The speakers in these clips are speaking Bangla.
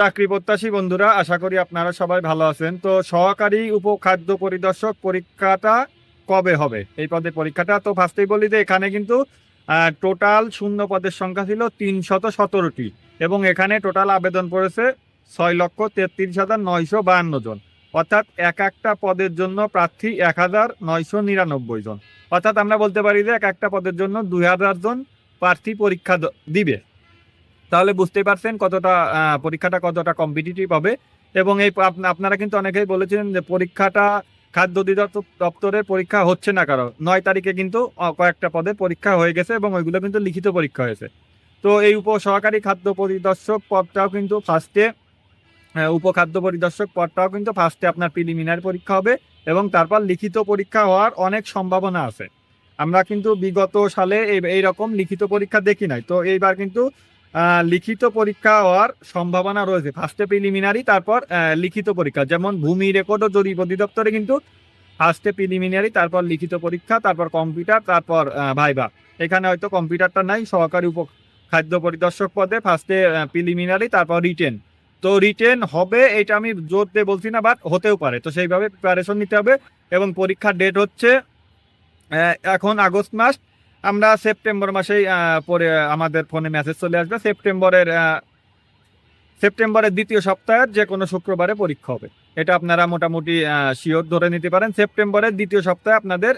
চাকরি প্রত্যাশী বন্ধুরা, আশা করি আপনারা সবাই ভালো আছেন। তো সহকারী উপখাদ্য পরিদর্শক পরীক্ষাটা কবে হবে? এই পদের পরীক্ষাটা তো ফার্স্টেই বলি যে, এখানে কিন্তু টোটাল শূন্য পদের সংখ্যা ছিল তিনশত সতেরোটি এবং এখানে টোটাল আবেদন পড়েছে ছয় লক্ষ তেত্রিশ হাজার নয়শো বাহান্ন জন। অর্থাৎ এক একটা পদের জন্য প্রার্থী এক হাজার নয়শো নিরানব্বই জন। অর্থাৎ আমরা বলতে পারি যে, এক একটা পদের জন্য দুই হাজার জন প্রার্থী পরীক্ষা দিবে। তাহলে বুঝতেই পারছেন কতটা পরীক্ষাটা কতটা কম্পিটিটিভ হবে। এবং এই আপনারা কিন্তু অনেকেই বলেছিলেন যে পরীক্ষাটা খাদ্য অধিদপ্তর দপ্তরের পরীক্ষা হচ্ছে না কারও। নয় তারিখে কিন্তু কয়েকটা পদের পরীক্ষা হয়ে গেছে এবং ওইগুলো কিন্তু লিখিত পরীক্ষা হয়েছে। তো এই উপ সহকারী খাদ্য পরিদর্শক পদটাও কিন্তু ফার্স্টে উপখাদ্য পরিদর্শক পদটাও কিন্তু ফার্স্টে আপনার প্রিলিমিনারি পরীক্ষা হবে এবং তারপর লিখিত পরীক্ষা হওয়ার অনেক সম্ভাবনা আছে। আমরা কিন্তু বিগত সালে এই- রকম লিখিত পরীক্ষা দেখি নাই। তো এইবার কিন্তু লিখিত পরীক্ষা হওয়ার সম্ভাবনা রয়েছে। ফার্স্টে প্রিলিমিনারি তারপর লিখিত পরীক্ষা। যেমন ভূমি রেকর্ড ও জরিপ অধিদপ্তরে কিন্তু ফার্স্টে প্রিলিমিনারি তারপর লিখিত পরীক্ষা, তারপর কম্পিউটার তারপর ভাইবা এখানে হয়তো কম্পিউটারটা নাই, সহকারী উপ খাদ্য পরিদর্শক পদে ফার্স্টে প্রিলিমিনারি তারপর রিটেন তো রিটেন হবে, এটা আমি জোর দিয়ে বলছি না বাট হতেও পারে। তো সেইভাবে প্রিপারেশন নিতে হবে এবং পরীক্ষার ডেট হচ্ছে এখন আগস্ট মাস। আমরা সেপ্টেম্বর মাসেই পরে আমাদের ফোনে মেসেজ চলে আসবে। সেপ্টেম্বরের সেপ্টেম্বরের দ্বিতীয় সপ্তাহের যে কোনো শুক্রবারে পরীক্ষা হবে। এটা আপনারা মোটামুটি শিওর ধরে নিতে পারেন। সেপ্টেম্বরের দ্বিতীয় সপ্তাহে আপনাদের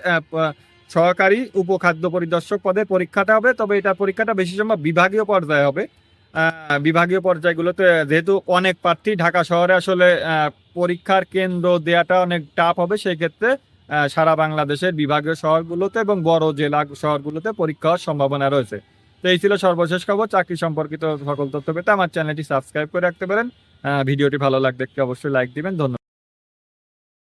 সহকারী উপখাদ্য পরিদর্শক পদের পরীক্ষাটা হবে। তবে এটা পরীক্ষাটা বেশি সময় বিভাগীয় পর্যায়ে হবে। বিভাগীয় পর্যায়গুলোতে যেহেতু অনেক প্রার্থী ঢাকা শহরে আসলে পরীক্ষার কেন্দ্র দেওয়াটা অনেক টাফ হবে, সেই ক্ষেত্রে সারা বাংলাদেশের বিভাগীয় শহরগুলোতে এবং বড় জেলা শহরগুলোতে পরীক্ষা হওয়ার সম্ভাবনা রয়েছে। তো এই ছিল সর্বশেষ খবর। চাকরি সম্পর্কিত সকল তথ্য পেতে আমার চ্যানেলটি সাবস্ক্রাইব করে রাখতে পারেন। ভিডিওটি ভালো লাগলে অবশ্যই লাইক দিবেন। ধন্যবাদ।